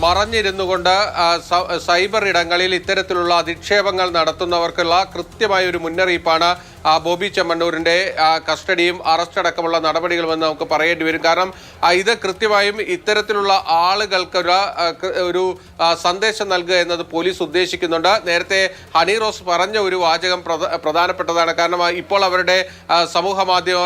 മറഞ്ഞിരുന്നു കൊണ്ട് സൈബർ ഇടങ്ങളിൽ ഇത്തരത്തിലുള്ള അധിക്ഷേപങ്ങൾ നടത്തുന്നവർക്കുള്ള കൃത്യമായ ഒരു മുന്നറിയിപ്പാണ് ബോബി ചെമ്മണ്ണൂരിന്റെ കസ്റ്റഡിയും അറസ്റ്റ് അടക്കമുള്ള നടപടികളുമെന്ന് നമുക്ക് പറയേണ്ടി വരും. കാരണം ഇത് കൃത്യമായും ഇത്തരത്തിലുള്ള ആളുകൾക്ക് ഒരു സന്ദേശം നൽകുക എന്നത് പോലീസ് ഉദ്ദേശിക്കുന്നുണ്ട്. നേരത്തെ ഹണി റോസ് പറഞ്ഞ ഒരു വാചകം പ്രധ- പ്രധാനപ്പെട്ടതാണ്. കാരണം ഇപ്പോൾ അവരുടെ സമൂഹ മാധ്യമ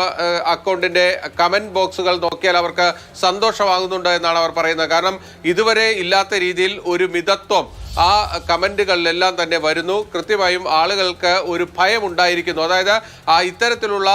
അക്കൗണ്ടിന്റെ കമന്റ് ബോക്സുകൾ നോക്കിയാൽ അവർക്ക് സന്തോഷമാകുന്നുണ്ട് എന്നാണ് അവർ പറയുന്നത്. കാരണം ഇതുവരെ ഇല്ലാത്ത രീതിയിൽ ഒരു മിതത്വം ആ കമന്റുകളിലെല്ലാം തന്നെ വരുന്നു. കൃത്യമായും ആളുകൾക്ക് ഒരു ഭയം ഉണ്ടായിരിക്കുന്നു അതായത് ആ ഇത്തരത്തിലുള്ള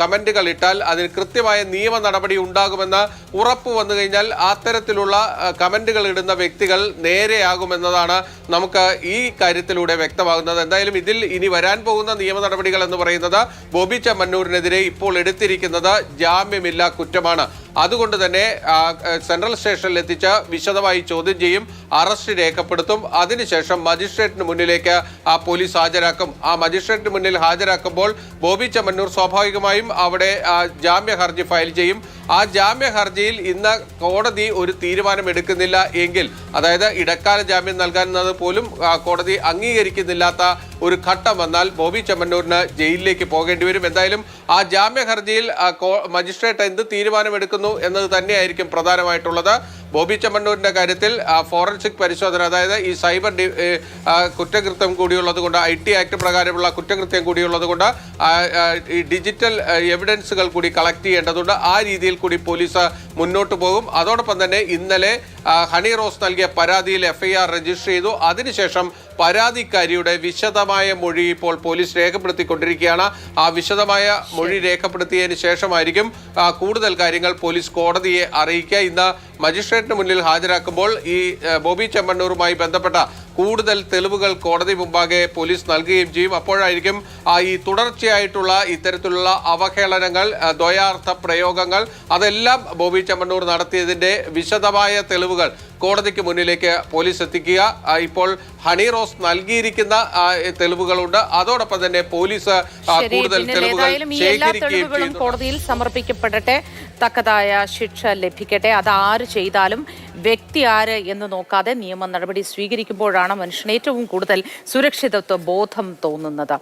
കമന്റുകൾ ഇട്ടാൽ അതിന് കൃത്യമായ നിയമ നടപടി ഉണ്ടാകുമെന്ന് ഉറപ്പ് വന്നു കഴിഞ്ഞാൽ അത്തരത്തിലുള്ള കമന്റുകൾ ഇടുന്ന വ്യക്തികൾ നേരെയാകുമെന്നതാണ് നമുക്ക് ഈ കാര്യത്തിലൂടെ വ്യക്തമാകുന്നത്. എന്തായാലും ഇതിൽ ഇനി വരാൻ പോകുന്ന നിയമ നടപടികൾ എന്ന് പറയുന്നത് ബോബി ചമ്മന്നൂരിനെതിരെ ഇപ്പോൾ എടുത്തിരിക്കുന്നത് ജാമ്യമില്ല കുറ്റമാണ്. അതുകൊണ്ട് തന്നെ സെൻട്രൽ സ്റ്റേഷനിൽ എത്തിച്ച് വിശദമായി ചോദ്യം ചെയ്യും അറസ്റ്റ് രേഖപ്പെടുത്തും. അതിനുശേഷം മജിസ്ട്രേറ്റിന് മുന്നിലേക്ക് ആ പോലീസ് ഹാജരാക്കും. ആ മജിസ്ട്രേറ്റിന് മുന്നിൽ ഹാജരാക്കുമ്പോൾ ബോബി ചെമ്മന്നൂർ സ്വാഭാവികമായും അവിടെ ജാമ്യ ഹർജി ഫയൽ ചെയ്യും. ആ ജാമ്യ ഹർജിയിൽ ഇന്ന് കോടതി ഒരു തീരുമാനം എടുക്കുന്നില്ല എങ്കിൽ അതായത് ഇടക്കാല ജാമ്യം നൽകാനെന്നത് പോലും കോടതി അംഗീകരിക്കുന്നില്ലാത്ത ഒരു ഘട്ടം വന്നാൽ ബോബി ചെമ്മന്നൂരിന് ജയിലിലേക്ക് പോകേണ്ടി വരും. എന്തായാലും ആ ജാമ്യ ഹർജിയിൽ മജിസ്ട്രേറ്റ് എന്ത് തീരുമാനമെടുക്കുന്നു എന്നത് തന്നെയായിരിക്കും പ്രധാനമായിട്ടുള്ളത്. ബോബി ചെമ്മണ്ണൂരിന്റെ കാര്യത്തിൽ ഫോറൻസിക് പരിശോധന അതായത് ഈ സൈബർ കുറ്റകൃത്യം കൂടിയുള്ളത് കൊണ്ട് ഐ ടി ആക്ട് പ്രകാരമുള്ള കുറ്റകൃത്യം കൂടിയുള്ളത് കൊണ്ട് ഈ ഡിജിറ്റൽ എവിഡൻസുകൾ കൂടി കളക്ട് ചെയ്യേണ്ടതുണ്ട്. ആ രീതിയിൽ കൂടി പോലീസ് മുന്നോട്ട് പോകും. അതോടൊപ്പം തന്നെ ഇന്നലെ ഹണി റോസ് നൽകിയ പരാതിയിൽ എഫ്ഐആർ രജിസ്റ്റർ ചെയ്തു. അതിനുശേഷം പരാതിക്കാരിയുടെ വിശദമായ മൊഴി ഇപ്പോൾ പോലീസ് രേഖപ്പെടുത്തിക്കൊണ്ടിരിക്കുകയാണ്. ആ വിശദമായ മൊഴി രേഖപ്പെടുത്തിയതിന് ശേഷമായിരിക്കും കൂടുതൽ കാര്യങ്ങൾ പോലീസ് കോടതിയെ അറിയിക്കുക. ഇന്ന് മജിസ്ട്രേറ്റിന് മുന്നിൽ ഹാജരാക്കുമ്പോൾ ഈ ബോബി ചെമ്മണ്ണൂറുമായി ബന്ധപ്പെട്ട കൂടുതൽ തെളിവുകൾ കോടതി മുമ്പാകെ പോലീസ് നൽകുകയും ചെയ്യും. അപ്പോഴായിരിക്കും ഈ തുടർച്ചയായിട്ടുള്ള ഇത്തരത്തിലുള്ള അവഹേളനങ്ങൾ ദ്വയാർത്ഥ പ്രയോഗങ്ങൾ അതെല്ലാം ബോബി ചെമ്മണ്ണൂർ നടത്തിയതിന്റെ വിശദമായ തെളിവുകൾ കോടതിക്ക് മുന്നിലേക്ക് പോലീസ് എത്തിക്കുക. ഇപ്പോൾ ഹണി റോസ് നൽകിയിരിക്കുന്ന തെളിവുകളുണ്ട്. അതോടൊപ്പം തന്നെ പോലീസ് കൂടുതൽ തെളിവുകൾ ശേഖരിക്കുകയും കോടതിയിൽ സമർപ്പിക്കപ്പെടട്ടെ. തക്കതായ ശിക്ഷ ലഭിക്കട്ടെ? അത് ആര് ചെയ്താലും വ്യക്തി ആര് എന്ന് നോക്കാതെ നിയമ നടപടി സ്വീകരിക്കുമ്പോഴാണ് മനുഷ്യന് ഏറ്റവും കൂടുതൽ സുരക്ഷിതത്വ ബോധം തോന്നുന്നത്.